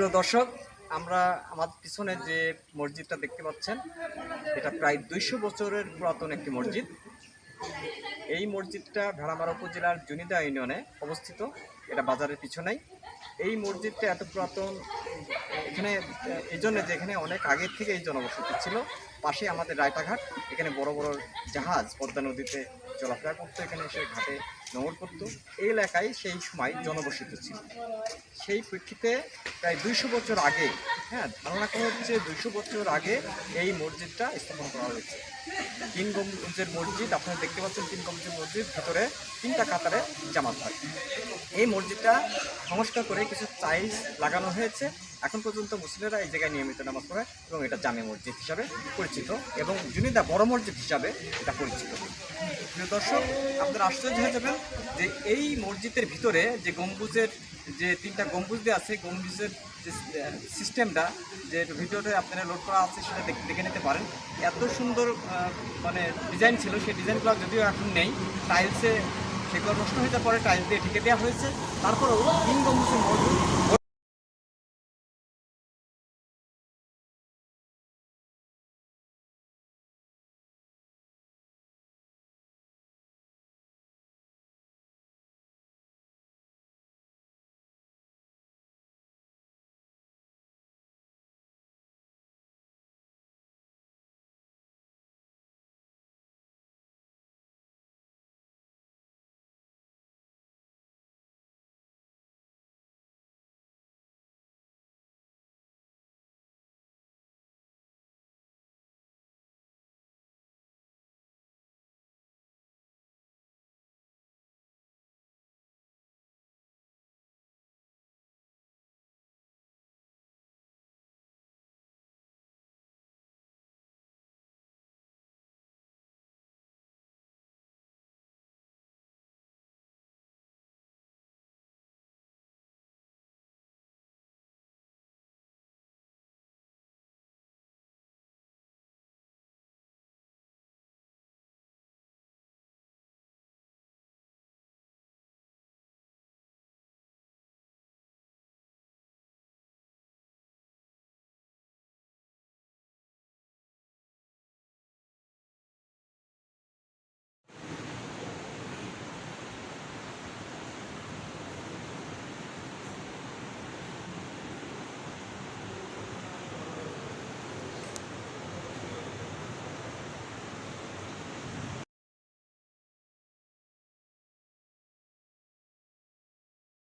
প্রিয় দর্শক, আমরা আমার পিছনে যে মসজিদটা দেখতে পাচ্ছেন, এটা প্রায় দুইশো বছরের পুরাতন একটি মসজিদ। এই মসজিদটা ভেড়ামারা উপজেলার জুনিদা ইউনিয়নে অবস্থিত, এটা বাজারের পিছনেই। এই মসজিদটা এত পুরাতন এখানে এই জন্য যে এখানে অনেক আগের থেকে এই জনবসতি ছিল পাশে আমাদের রায়তাঘাট, এখানে বড় বড় জাহাজ, পদ্মা নদীতে চলাফেরা করতো, এখানে এসে ঘাটে নোঙর করতো। এই এলাকায় সেই সময় জনবসতি ছিল। সেই প্রেক্ষিতে প্রায় দুইশো বছর আগে হ্যাঁ ধারণা করা হচ্ছে দুইশো বছর আগে এই মসজিদটা স্থাপন করা হয়েছে। তিন গম্বুজের মসজিদ, আপনারা দেখতে পাচ্ছেন তিন গম্বুজের মসজিদ, ভিতরে তিনটা কাতারে জামাত হয়। এই মসজিদটা সংস্কার করে কিছু টাইলস লাগানো হয়েছে। এখন পর্যন্ত মুসলিমরা এই জায়গায় নিয়মিত নামাজ পড়ে এবং এটা জামে মসজিদ হিসাবে পরিচিত এবং জুনিদা বড় মসজিদ হিসাবে এটা পরিচিত। প্রিয় দর্শক, আপনারা আশ্চর্য হয়ে যাবেন যে এই মসজিদের ভিতরে যে গম্বুজের যে তিনটা গম্বুজ দিয়ে আছে, গম্বুজের যে সিস্টেমটা যে ভিডিওতে আপনারা লোড করা আছে সেটা দেখে দেখে নিতে পারেন। এত সুন্দর মানে ডিজাইন ছিল, সেই ডিজাইনগুলো যদিও এখন নেই টাইলসে সেগুলো নষ্ট হয়ে যাওয়ার পরে টাইলস দিয়ে ঢেকে দেওয়া হয়েছে। তারপরেও তিন গম্বুজের মসজিদ